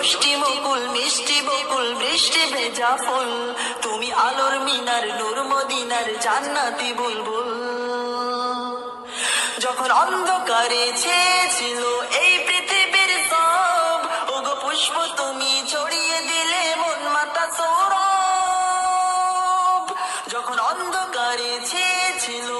ষষ্ঠী মুকুল মিষ্টি বকুল, বৃষ্টি ভেজা ফুল। তুমি আলোর মিনার, নূর মদিনার জান্নাতি বুলবুল। যখন অন্ধকারে ছেয়েছিল এই পৃথিবীর সব, ওগো পুষ্প তুমি ছড়িয়ে দিলে মন মাতা সৌরভ। যখন অন্ধকারে ছেয়েছিল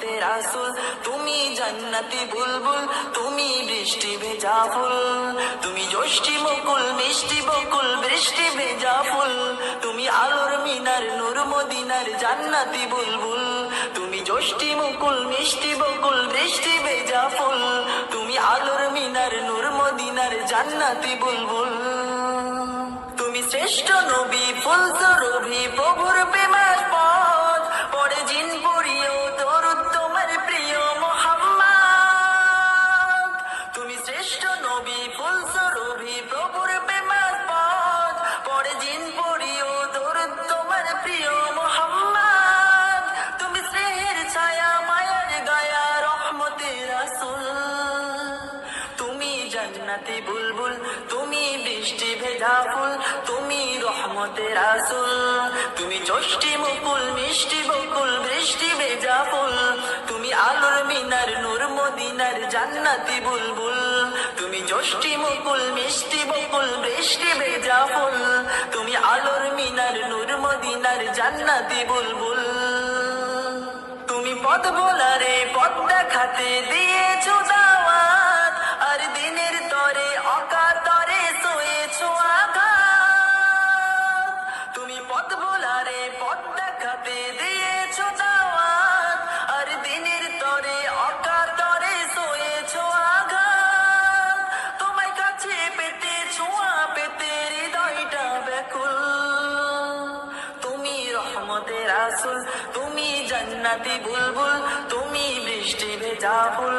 রহমতের আসুল তুমি জান্নাতি বুলবুল, তুমি বৃষ্টি ভেজা ফুল, তুমি জ্যোষ্ঠী মুকুল, মিষ্টি বকুল, বৃষ্টি ভেজা ফুল, তুমি আলোর মিনার, নূর মদিনার জান্নাতি বুলবুল, তুমি জ্যোষ্ঠী মুকুল, মিষ্টি বকুল, বৃষ্টি ভেজা ফুল, তুমি আলোর মিনার, নূর মদিনার জান্নাতি বুলবুল। তুমি শ্রেষ্ঠ নবী ফুল রবি প্রভুর প্রেমার পরে জান্নাতি বুলবুল, তুমি বৃষ্টি ভেজা ফুল, তুমি রহমতের আসুল। তুমি ষষ্ঠী মুকুল মিষ্টি বকুল, বৃষ্টি ভেজা ফুল। তুমি আলোর মিনার, নূর মদিনার জান্নাতি বুলবুল। তুমি ষষ্ঠী মুকুল মিষ্টি বকুল, বৃষ্টি ভেজা ফুল। তুমি আলোর মিনার, নূর মদিনার জান্নাতি বুলবুল। তুমি পথ বোলারে, পথ দেখাতে দিয়েছ পথ বোলারে পথ দেখাতে দিয়েছ দাওয়াত, আর দিনের তরে অকাতরে শোয়েছো আঘাত। তোমার কাছে পেতে, ছোঁয়া পেতে, হৃদয়টা ব্যাকুল। তুমি রহমতের আসুল, তুমি জান্নাতি বুলবুল, তুমি বৃষ্টি ভেজা ফুল